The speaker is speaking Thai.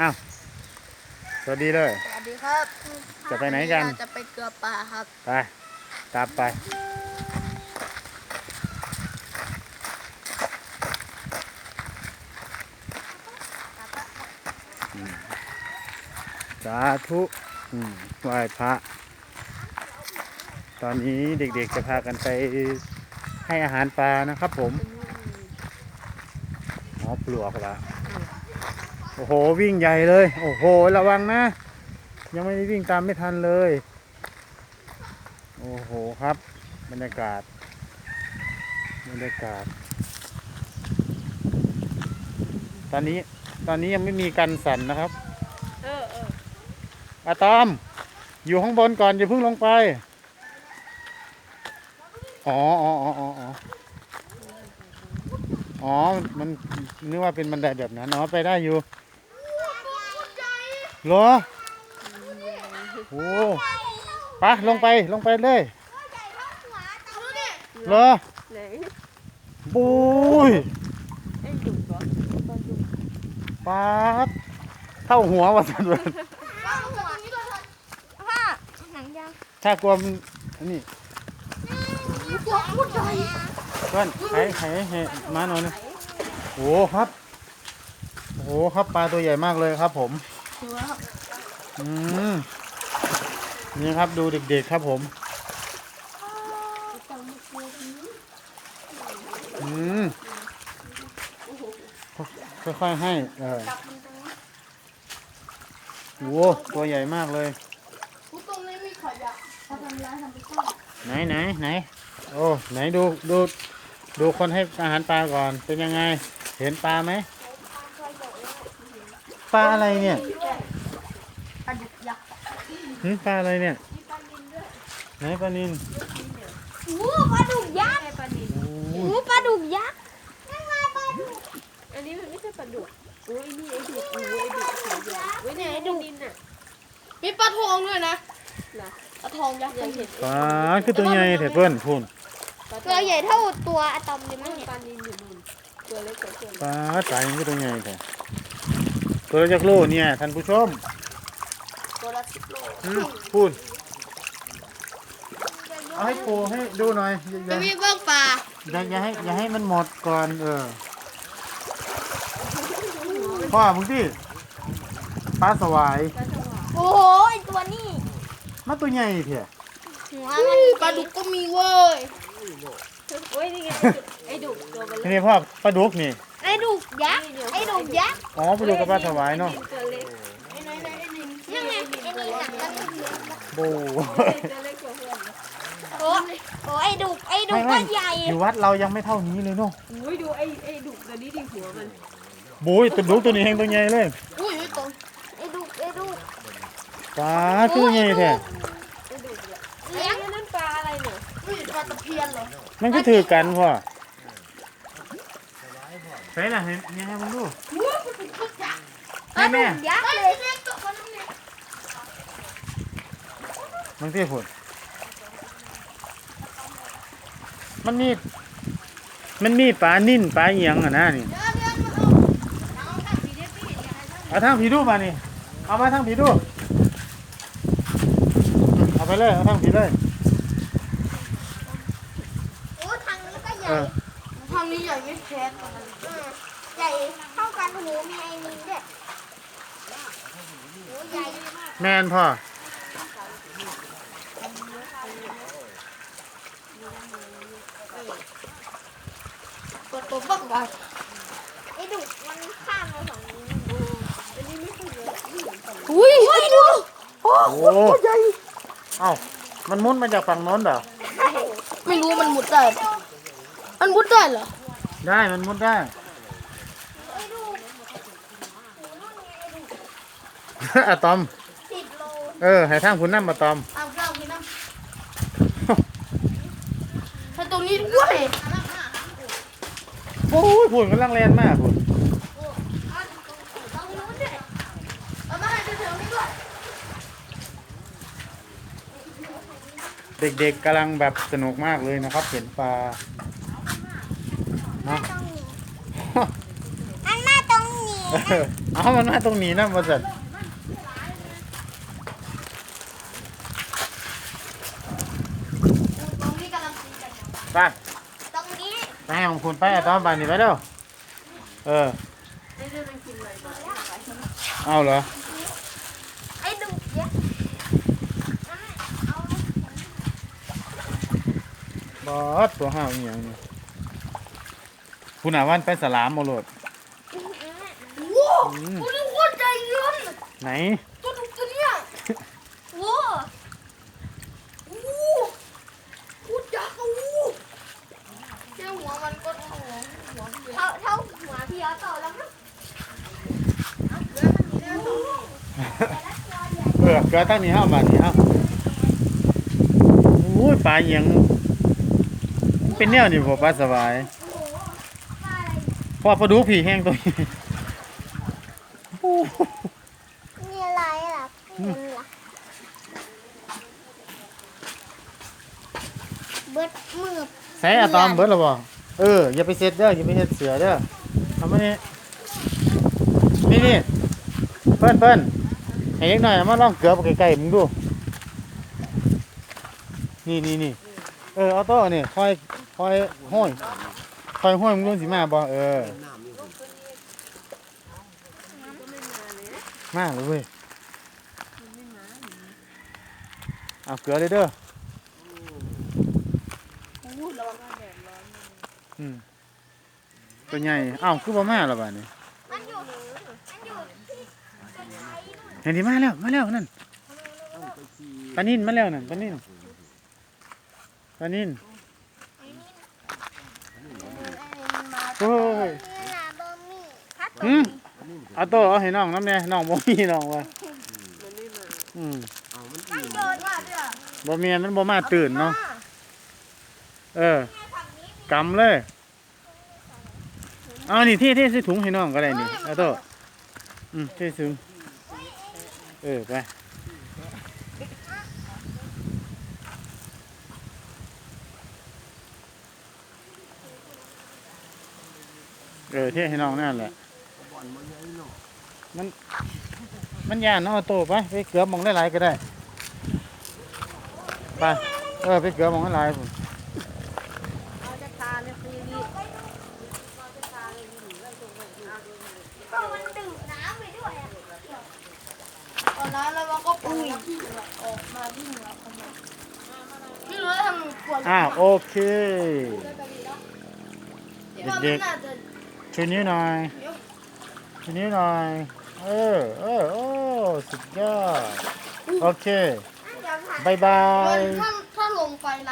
อ้าว สวัสดีเลย สวัสดีครับจะไปไหนกันเราจะไปเกลือป่าครับ ไป ตามไป สาธุอืมไหว้พระ ตอนนี้เด็กๆจะพากันไปให้อาหารปลานะครับผมอ๋อปลวกละโอ้โหวิ่งใหญ่เลย โอ้โหระวังนะ ยังไม่ได้วิ่งตามไม่ทันเลย โอ้โหครับ บรรยากาศ บรรยากาศ ตอนนี้ตอนนี้ยังไม่มีกันสั่นนะครับ เออเอออะตอม อยู่ข้างบนก่อนอย่าเพิ่งลงไป อ๋ออ๋ออ๋ออ๋ออ๋ออ๋อมันนึกว่าเป็นบันไดแบบนั้นอ๋อไปได้อยู่ เหรอโอ้ปะลงไปลงไปเลยเหรอไหนบุยไอ้ดุเหรอป๊าดเท่าหัววะสันวพ่อหนังยถ้ากลัวมันอันนี้ตัวพูดใจเพื่อนให้ให้ให้มาหน่อยนะโอ้ครับโอ้ครับปลาตัวใหญ่มากเลยครับผม ตัวครับอืมนี่ครับดูเด็กๆครับผมอืมค่อยๆให้เออโอ้ตัวใหญ่มากเลยผู้ตรงนี้มีขยะเขาทำร้ายทำไปข้าไหนไหนไหนโอ้ไหนดูดูดูคนให้อาหารปลาก่อนเป็นยังไง เห็นปลาไหมปลาอะไรเนี่ยปลาดุกยักษ์ หึปลาอะไรเนี่ยไหนปลานินโอ้ปลาดุกยักษ์ปลาดุกโอ้โอ้ยปลาดุกยักษ์ยังไงปลาดุกอันนี้มันไม่ใช่ปลาดุกโอ้ยนี่ไอ้ดุกโอ้ยไอ้ดุกสวยใหญ่เว้ยเนี่ยไอ้ดุกน่ะมีปลาทองด้วยนะนะปลาทองยักษ์ยังเห็นปลาคือตัวใหญ่แต่เพื่อนพูนตัวใหญ่เท่าตัวอะตอมเลยมั้งเนี่ยปลานินอยู่นู่นตัวเล็กกว่าตัวปลาสายมันคือตัวใหญ่แต่ตัวละจักโลเนี่ยท่านผู้ชม ตัวละสิบโลหึพูนเอาให้ปูให้ดูหน่อยอย่าอจะย่ามีเบื้องปลาอย่าอย่าให้อย่าให้มันหมดก่อนเออพ่อมึงที่ปลาสวายโอ้โหไอตัวนี้มันตัวใหญ่เถอะหัวมันปลาดุกก็มีเว้ยโอ้ยนี่ไงไอ้ดุกตัวมันเล็กนี่พ่อปลาดุกนี่ไอดุกยักษ์ไอดุกยักษ์อ๋อปลาดุกกับปลาสวายเนาะ ตัวเล็ก ยังไงไอนี่หนักกัน โบ้ตัวเล็กกว่าเพื่อนโอ้โอ้ไอดุกไอดุไม่กไม่ ก็ใหญ่อยู่วัดเรายังไม่เท่านี้เลยเนาะโอ้ยดูไอ้ไอ้ดุกตัวนี้ดิหัวมันบุ้ยตัวดุกตัวนี้เองตัวใหญ่เลยอุ้ยตรงไอดุกไอดุกปลาตัวใหญ่แท้ไอ้ดุกเนี่ยเลี้ยงไอ้นั่นปลาอะไรเนี่ยอุ้ยปลาตะเพียนเหรอมันก็ถือกันพ่อใช่ล่ะเห็นยังไงมึงดูให้แม่ยักษ์เลยเล็กตัวมันเนี่ย มึงที่ผุดมันมี มันมีปลานิ่นปลาเอียงอะนะนี่ เอาทางผีดูมานี่ เอามาทางผีดู เอาไปเลย เอาทางผีเลยโอ้ทางนี้ก็ใหญ่อทางนี้ใหญ่ไม่แพ้กันใหญ่เท่ากันหูมีไอ้นินด้วยโอ้ใหญ่แมนพ่อ เปิด ตัวบักบักไอ้ดุมันข้ามมาฝั่งนี้อุ้ยไอ้ดุโอ้โหใหญ่เอ้ามันมุดมาจากฝั่งโน้นเหรอไม่รู้มันมุดได้มันมุดได้เหรอได้มันมุดได้อะตอมเออให้ทางคุณน้ำมาตอมเอาเก้ากินน้ำถ้าตรงนี้ด้วย โอ้ยผุนกำลังแรงมากผุนตรงนู้นด้วยเอามาให้เธอไม่ด้วยเด็กๆกำลังแบบสนุกมากเลยนะครับ เห็นปลาเนาะอันมาตรงนี้เออเอามันมาตรงนี้นะบริษัทตรงนี้กำลังตีกันอยู่ไปตรงนี้ไป ให้ของคุณไปอะตอมบานนี่ไปเร็วเออไอ้เรื่องมันกินอะไรมาเอาเหรอไอ้ดุเดี๋ยวเอาบอสตัวห้าวอหย่างนี้คุณอาวันไปสลามมาโหลดโว้อืมกูนึกว่าใจเย็นไหน ตัวดุตัวเนี้ยโว้โอ้กูจักกูแค่หัวมันก็เท่าหัวเท่าเท่าหัวพี่เอาต่อแล้วมั้ง เออเกลือตั้งนี้ห้าบาทนี่ห้าโอ้ยปลาอหยังมันเป็นแนวนี่บ่ปลาสบายโอ้โหปลาอะไรพอปลาดูผีแห้งตัวนี้โอ้มีอะไรล่ะเห็นล่ะเบิดมือใส่อะตอมเบิดแล้วบ่เอออย่าไปเซ็ตเด้ออย่าไปเฮ็ดเสือเด้อทำมนี่นี่นี่เปิ้นเปิ้น ให้เล็กหน่อยเอามาลองเกลือไปใกล้ๆมึงดู นี่นี่นี่เออเอาโต้นี่คอยคอยห้อยคอยห้อยมึงลงสิมาบ่เออ มาเลยเว้ยเอาเกลือเลยเด้ออืมตัวใหญ่อ้าวคือบ่มาแล้วบัดนี้มันอยู่มันอยู่ที่ต้นไม้นู่น เห็นดิมาแล้วมาแล้วนั่นปลานินมาแล้วนั่นปลานินปลานินโอ้ยนี่นะบะหมี่พัดหืมเอาโต้เอาให้น้องน้ำแน่น้องบ่มีน้องว่ะมันไม่มาอืมมันโดนมาด้วยบ่แม่นมันบ่มาตื่นเนาะเออกำเลยเอานี่ที่ที่ใส่ถุงให้น้องก็ได้นี่เอาโต้อืมที่ถุง เออ ไปเออเที่ให้น้องนั่นแหละ มัน มันยานเนาะเอาโตไป ไปเกลือหมองหลายๆก็ได้ ไป เออ ไปเกลือหมองหลายๆพุ่น เอาจะทานเนี่ยคือนี่ ก็มันดื่มน้ำไปด้วยอะตอ นนั้นแล้วมันก็ปุ้ยออกมาวิ่งแล้วไม่รู้ทำปวดอ่าโอเค เด็กน่าจะๆชูนิ้วหน่อยชูนิ้วหน่อย เออเออโอ้สุดยอด โอเคจะผ่านบายบายถ้าถ้าลงไปนะ